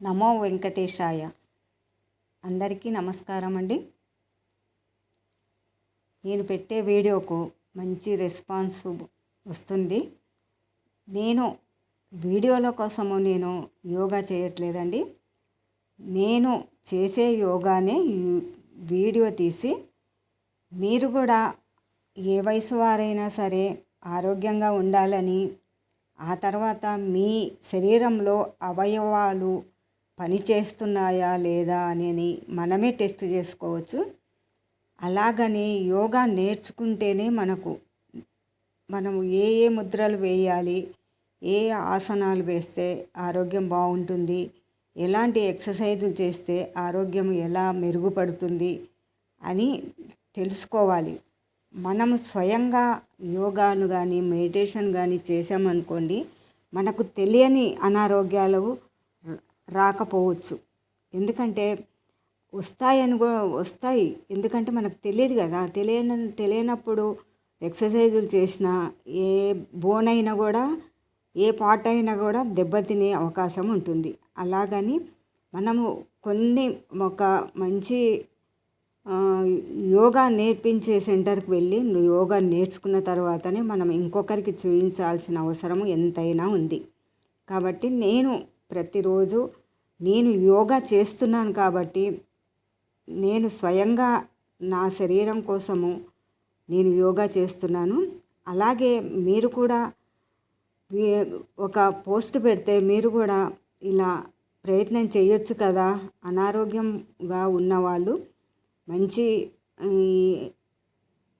నమో వెంకటేశాయ. అందరికీ నమస్కారం అండి. నేను పెట్టే వీడియోకు మంచి రెస్పాన్స్ వస్తుంది. నేను వీడియోల కోసము నేను యోగా చేయట్లేదండి. నేను చేసే యోగానే వీడియో తీసి మీరు కూడా ఏ వయసు వారైనా సరే ఆరోగ్యంగా ఉండాలని ఆ తర్వాత మీ శరీరంలో అవయవాలు పని చేస్తున్నాయా లేదా అనేది మనమే టెస్ట్ చేసుకోవచ్చు. అలాగని యోగా నేర్చుకుంటేనే మనకు మనము ఏ ఏ ముద్రలు వేయాలి ఏ ఆసనాలు వేస్తే ఆరోగ్యం బాగుంటుంది ఎలాంటి ఎక్సర్సైజులు చేస్తే ఆరోగ్యం ఎలా మెరుగుపడుతుంది అని తెలుసుకోవాలి. మనము స్వయంగా యోగాను కానీ మెడిటేషన్ కానీ చేసామనుకోండి మనకు తెలియని అనారోగ్యాలు రాకపోవచ్చు. ఎందుకంటే వస్తాయని కూడా వస్తాయి. ఎందుకంటే మనకు తెలియదు కదా. తెలియని తెలియనప్పుడు ఎక్సర్సైజులు చేసినా ఏ బోన్ అయినా కూడా ఏ పార్ట్ అయినా కూడా దెబ్బతినే అవకాశం ఉంటుంది. అలాగని మనము కొన్ని ఒక మంచి యోగా నేర్పించే సెంటర్కి వెళ్ళి యోగా నేర్చుకున్న తర్వాతనే మనం ఇంకొకరికి చూపించాల్సిన అవసరం ఎంతైనా ఉంది. కాబట్టి నేను ప్రతిరోజు నేను యోగా చేస్తున్నాను కాబట్టి నేను స్వయంగా నా శరీరం కోసము నేను యోగా చేస్తున్నాను. అలాగే మీరు కూడా ఒక పోస్ట్ పెడితే మీరు కూడా ఇలా ప్రయత్నం చేయొచ్చు కదా. అనారోగ్యంగా ఉన్నవాళ్ళు మంచి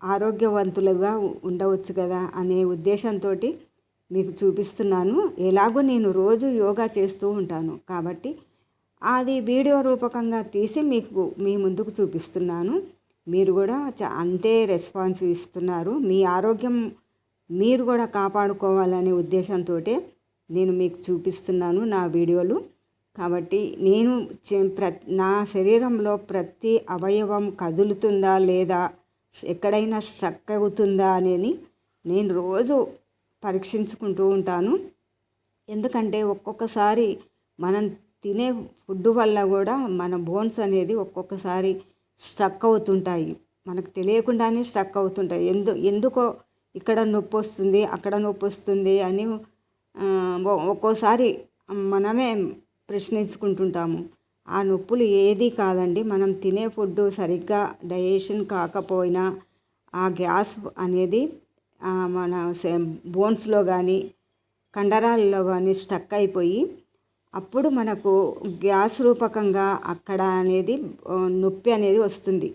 ఆరోగ్యవంతులుగా ఉండవచ్చు కదా అనే ఉద్దేశంతో మీకు చూపిస్తున్నాను. ఎలాగో నేను రోజు యోగా చేస్తూ ఉంటాను. కాబట్టి అది వీడియో రూపకంగా తీసి మీకు మీ ముందుకు చూపిస్తున్నాను. మీరు కూడా అంతే రెస్పాన్స్ ఇస్తున్నారు. మీ ఆరోగ్యం మీరు కూడా కాపాడుకోవాలనే ఉద్దేశంతో నేను మీకు చూపిస్తున్నాను నా వీడియోలు. కాబట్టి నేను నా శరీరంలో ప్రతి అవయవం కదులుతుందా లేదా ఎక్కడైనా స్ట్రక్ అవుతుందా అనేది నేను రోజు పరీక్షించుకుంటూ ఉంటాను. ఎందుకంటే ఒక్కొక్కసారి మనం తినే ఫుడ్ వల్ల కూడా మన బోన్స్ అనేది ఒక్కొక్కసారి స్ట్రక్ అవుతుంటాయి. మనకు తెలియకుండానే స్ట్రక్ అవుతుంటాయి. ఎందు ఎందుకో ఇక్కడ నొప్పి వస్తుంది అక్కడ నొప్పి వస్తుంది అని ఒక్కోసారి మనమే ప్రశ్నించుకుంటుంటాము. ఆ నొప్పులు ఏది కాదండి. మనం తినే ఫుడ్ సరిగ్గా డైజెషన్ కాకపోయినా ఆ గ్యాస్ అనేది మన బోన్స్లో కానీ కండరాల్లో కానీ స్టక్ అయిపోయి అప్పుడు మనకు గ్యాస్ రూపకంగా అక్కడ అనేది నొప్పి అనేది వస్తుంది.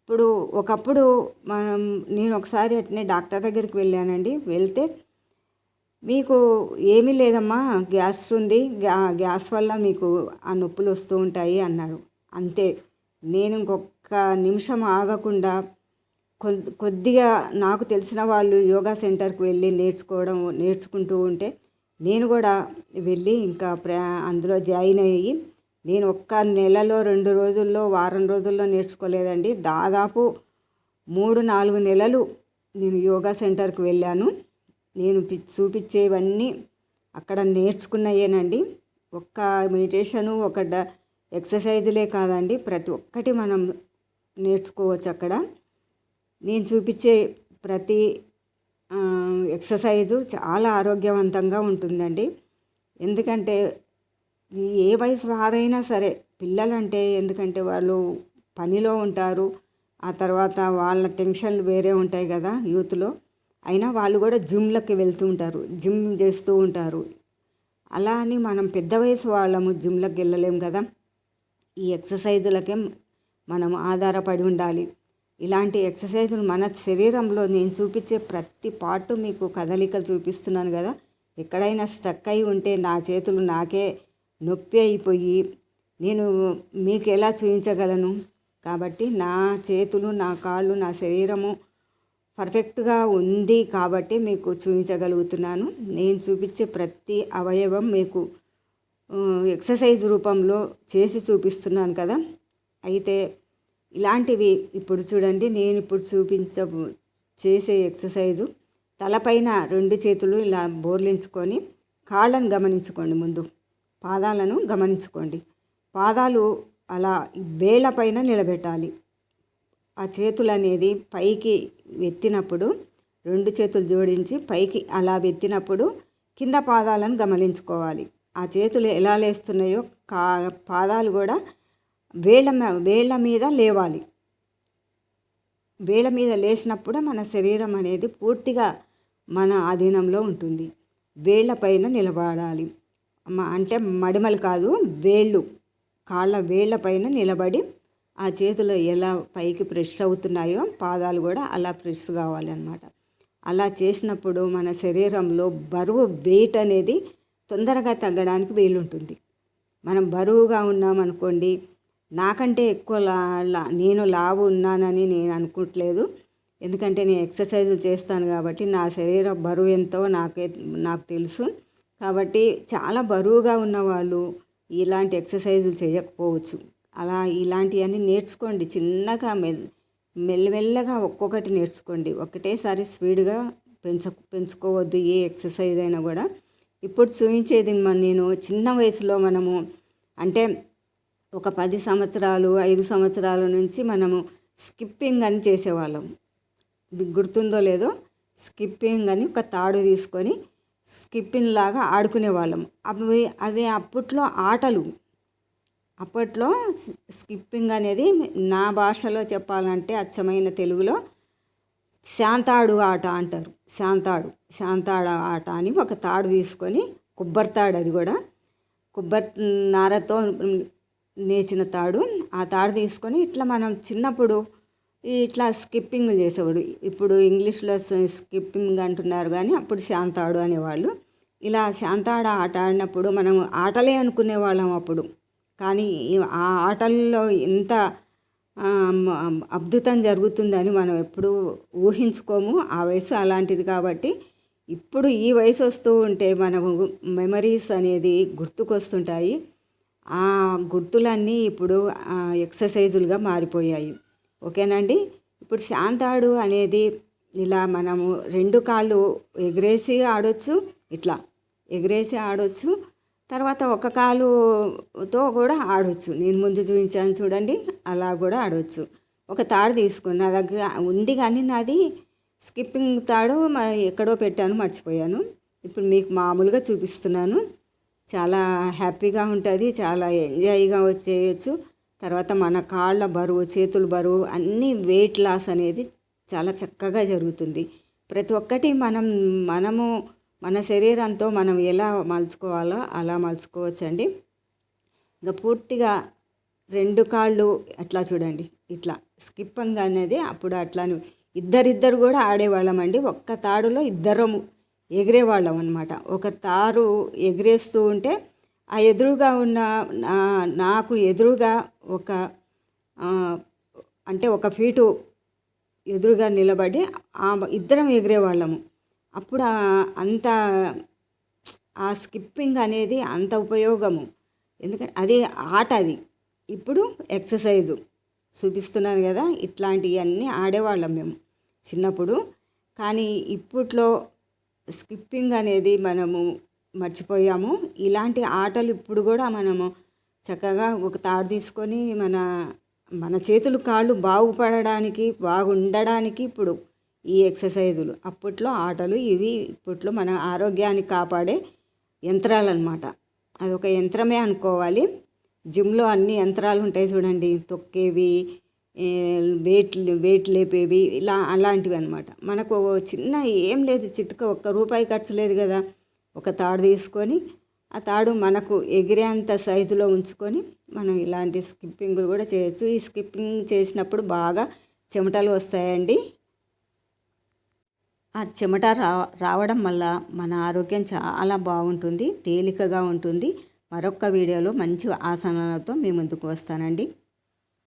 ఇప్పుడు ఒకప్పుడు మనం నేను ఒకసారి అట్నే డాక్టర్ దగ్గరికి వెళ్ళానండి. వెళ్తే మీకు ఏమీ లేదమ్మా గ్యాస్ ఉంది గ్యా గ్యాస్ వల్ల మీకు ఆ నొప్పులు వస్తూ ఉంటాయి అన్నాడు అంతే. నేను ఇంకొక నిమిషం ఆగకుండా కొద్దిగా నాకు తెలిసిన వాళ్ళు యోగా సెంటర్కి వెళ్ళి నేర్చుకోవడం నేర్చుకుంటూ ఉంటే నేను కూడా వెళ్ళి ఇంకా ప్రా అందులో జాయిన్ అయ్యి నేను ఒక్క నెలలో రెండు రోజుల్లో వారం రోజుల్లో నేర్చుకోలేదండి. దాదాపు మూడు నాలుగు నెలలు నేను యోగా సెంటర్కి వెళ్ళాను. నేను చూపించేవన్నీ అక్కడ నేర్చుకున్నయేనండి. ఒక్క మెడిటేషను ఒక ఎక్సర్సైజులే కాదండి. ప్రతి ఒక్కటి మనం నేర్చుకోవచ్చు అక్కడ. నేను చూపించే ప్రతి ఎక్సర్సైజు చాలా ఆరోగ్యవంతంగా ఉంటుందండి. ఎందుకంటే ఏ వయసు వారైనా సరే పిల్లలంటే ఎందుకంటే వాళ్ళు పనిలో ఉంటారు ఆ తర్వాత వాళ్ళ టెన్షన్లు వేరే ఉంటాయి కదా యూత్లో. అయినా వాళ్ళు కూడా జిమ్లకి వెళ్తూ ఉంటారు జిమ్ చేస్తూ ఉంటారు. అలా అని మనం పెద్ద వయసు వాళ్ళము జిమ్లకు వెళ్ళలేం కదా. ఈ ఎక్సర్సైజులకే మనం ఆధారపడి ఉండాలి. ఇలాంటి ఎక్సర్సైజులు మన శరీరంలో నేను చూపించే ప్రతి పార్ట్ మీకు కదలికలు చూపిస్తున్నాను కదా. ఎక్కడైనా స్ట్రక్ అయి ఉంటే నా చేతులు నాకే నొప్పి అయిపోయి నేను మీకు ఎలా చూపించగలను? కాబట్టి నా చేతులు నా కాళ్ళు నా శరీరము పర్ఫెక్ట్గా ఉంది కాబట్టి మీకు చూపించగలుగుతున్నాను. నేను చూపించే ప్రతి అవయవం మీకు ఎక్సర్సైజ్ రూపంలో చేసి చూపిస్తున్నాను కదా. అయితే ఇలాంటివి ఇప్పుడు చూడండి నేను ఇప్పుడు చూపించ చేసే ఎక్సర్సైజు. తలపైన రెండు చేతులు ఇలా బోర్లించుకొని కాళ్ళను గమనించుకోండి ముందు. పాదాలను గమనించుకోండి. పాదాలు అలా వేళ్ళపైన నిలబెట్టాలి. ఆ చేతులు అనేది పైకి ఎత్తినప్పుడు రెండు చేతులు జోడించి పైకి అలా ఎత్తినప్పుడు కింద పాదాలను గమనించుకోవాలి. ఆ చేతులు ఎలా లేస్తున్నాయో కా పాదాలు కూడా వేళ్ళ వేళ్ళ మీద లేవాలి. వేళ్ళ మీద లేచినప్పుడు మన శరీరం అనేది పూర్తిగా మన ఆధీనంలో ఉంటుంది. వేళ్ళ పైన నిలబడాలి. అంటే మడిమలు కాదు వేళ్ళు. కాళ్ళ వేళ్ళ పైన నిలబడి ఆ చేతులు ఎలా పైకి ప్రెష్ అవుతున్నాయో పాదాలు కూడా అలా ప్రెష్ కావాలన్నమాట. అలా చేసినప్పుడు మన శరీరంలో బరువు వెయిట్ అనేది తొందరగా తగ్గడానికి వీలుంటుంది. మనం బరువుగా ఉన్నామనుకోండి నాకంటే ఎక్కువ లా లా నేను లావు ఉన్నానని నేను అనుకోవట్లేదు ఎందుకంటే నేను ఎక్సర్సైజులు చేస్తాను కాబట్టి నా శరీర బరువు ఎంతో నాకే నాకు తెలుసు. కాబట్టి చాలా బరువుగా ఉన్నవాళ్ళు ఇలాంటి ఎక్సర్సైజులు చేయకపోవచ్చు. అలా ఇలాంటివన్నీ నేర్చుకోండి. చిన్నగా మె మెల్లమెల్లగా ఒక్కొక్కటి నేర్చుకోండి. ఒకటేసారి స్పీడ్గా పెంచ పెంచుకోవద్దు ఏ ఎక్సర్సైజ్ అయినా కూడా. ఇప్పుడు చూపించేది నేను చిన్న వయసులో మనము అంటే ఒక పది సంవత్సరాలు ఐదు సంవత్సరాల నుంచి మనము స్కిప్పింగ్ అని చేసేవాళ్ళం. గుర్తుందో లేదో? స్కిప్పింగ్ అని ఒక తాడు తీసుకొని స్కిప్పింగ్ లాగా ఆడుకునేవాళ్ళం. అవి అవి అప్పట్లో ఆటలు. అప్పట్లో స్కిప్పింగ్ అనేది నా భాషలో చెప్పాలంటే అచ్చమైన తెలుగులో శాంతాడు ఆట అంటారు. శాంతాడు శాంతాడు ఆట అని ఒక తాడు తీసుకొని కొబ్బరి తాడు అది కూడా. కొబ్బరి నారతో నేసిన తాడు. ఆ తాడు తీసుకొని ఇట్లా మనం చిన్నప్పుడు ఇట్లా స్కిప్పింగ్ చేసేవాడు. ఇప్పుడు ఇంగ్లీష్లో స్కిప్పింగ్ అంటున్నారు కానీ అప్పుడు శాంతాడు అనేవాళ్ళు. ఇలా శాంతాడ ఆట ఆడినప్పుడు మనం ఆటలే అనుకునే వాళ్ళం అప్పుడు. కానీ ఆ ఆటల్లో ఎంత అద్భుతం జరుగుతుందని మనం ఎప్పుడు ఊహించుకోము. ఆ వయసు అలాంటిది కాబట్టి ఇప్పుడు ఈ వయసు వస్తూ ఉంటే మనము మెమరీస్ అనేది గుర్తుకొస్తుంటాయి. ఆ గుర్తులన్నీ ఇప్పుడు ఎక్సర్సైజులుగా మారిపోయాయి. ఓకేనండి ఇప్పుడు శాంతాడు అనేది ఇలా మనము రెండు కాళ్ళు ఎగరేసి ఆడొచ్చు ఇట్లా ఎగరేసి ఆడొచ్చు తర్వాత ఒక కాలుతో కూడా ఆడొచ్చు. నేను ముందు చూపించాను చూడండి అలా కూడా ఆడవచ్చు ఒక తాడు తీసుకుని నా దగ్గర ఉంది కానీ నాది స్కిప్పింగ్ తాడు మరి ఎక్కడో పెట్టాను మర్చిపోయాను. ఇప్పుడు మీకు మామూలుగా చూపిస్తున్నాను. చాలా హ్యాపీగా ఉంటుంది చాలా ఎంజాయ్గా వచ్చేయచ్చు. తర్వాత మన కాళ్ళ బరువు చేతుల బరువు అన్నీ వెయిట్ లాస్ అనేది చాలా చక్కగా జరుగుతుంది. ప్రతి ఒక్కటి మనం మనము మన శరీరంతో మనం ఎలా మలుచుకోవాలో అలా మలుచుకోవచ్చండి. ఇంకా పూర్తిగా రెండు కాళ్ళు అట్లా చూడండి ఇట్లా స్కిప్పింగ్ అనేది అప్పుడు అట్లా ఇద్దరిద్దరు కూడా ఆడేవాళ్ళమండి. ఒక్క తాడులో ఇద్దరము ఎగిరేవాళ్ళం అనమాట ఒక తారు ఎగిరేస్తూ ఉంటే ఆ ఎదురుగా ఉన్న నాకు ఎదురుగా ఒక అంటే ఒక ఫీటు ఎదురుగా నిలబడి ఆ ఇద్దరం ఎగిరేవాళ్ళము. అప్పుడు అంత ఆ స్కిప్పింగ్ అనేది అంత ఉపయోగము. ఎందుకంటే అది ఆట అది. ఇప్పుడు ఎక్సర్సైజు చూపిస్తున్నాను కదా ఇట్లాంటివన్నీ ఆడేవాళ్ళం మేము చిన్నప్పుడు. కానీ ఇప్పట్లో స్కిప్పింగ్ అనేది మనము మర్చిపోయాము. ఇలాంటి ఆటలు ఇప్పుడు కూడా మనము చక్కగా ఒక తాడు తీసుకొని మన మన చేతులు కాళ్ళు బాగుపడడానికి బాగుండడానికి ఇప్పుడు ఈ ఎక్సర్సైజులు. అప్పట్లో ఆటలు ఇవి ఇప్పట్లో మన ఆరోగ్యాన్ని కాపాడే యంత్రాలు అనమాట అదొక యంత్రమే అనుకోవాలి. జిమ్లో అన్ని యంత్రాలు ఉంటాయి చూడండి. తొక్కేవి వెయిట్ వెయిట్ లేపేవి ఇలా అలాంటివి అనమాట మనకు చిన్న ఏం లేదు చిటుక ఒక్క రూపాయి ఖర్చు లేదు కదా. ఒక తాడు తీసుకొని ఆ తాడు మనకు ఎగిరేంత సైజులో ఉంచుకొని మనం ఇలాంటి స్కిప్పింగ్లు కూడా చేయొచ్చు. ఈ స్కిప్పింగ్ చేసినప్పుడు బాగా చెమటలు వస్తాయండి. ఆ చెమట రా రావడం వల్ల మన ఆరోగ్యం చాలా బాగుంటుంది తేలికగా ఉంటుంది. మరొక వీడియోలో మంచి ఆసనాలతో మీ ముందుకు వస్తానండి.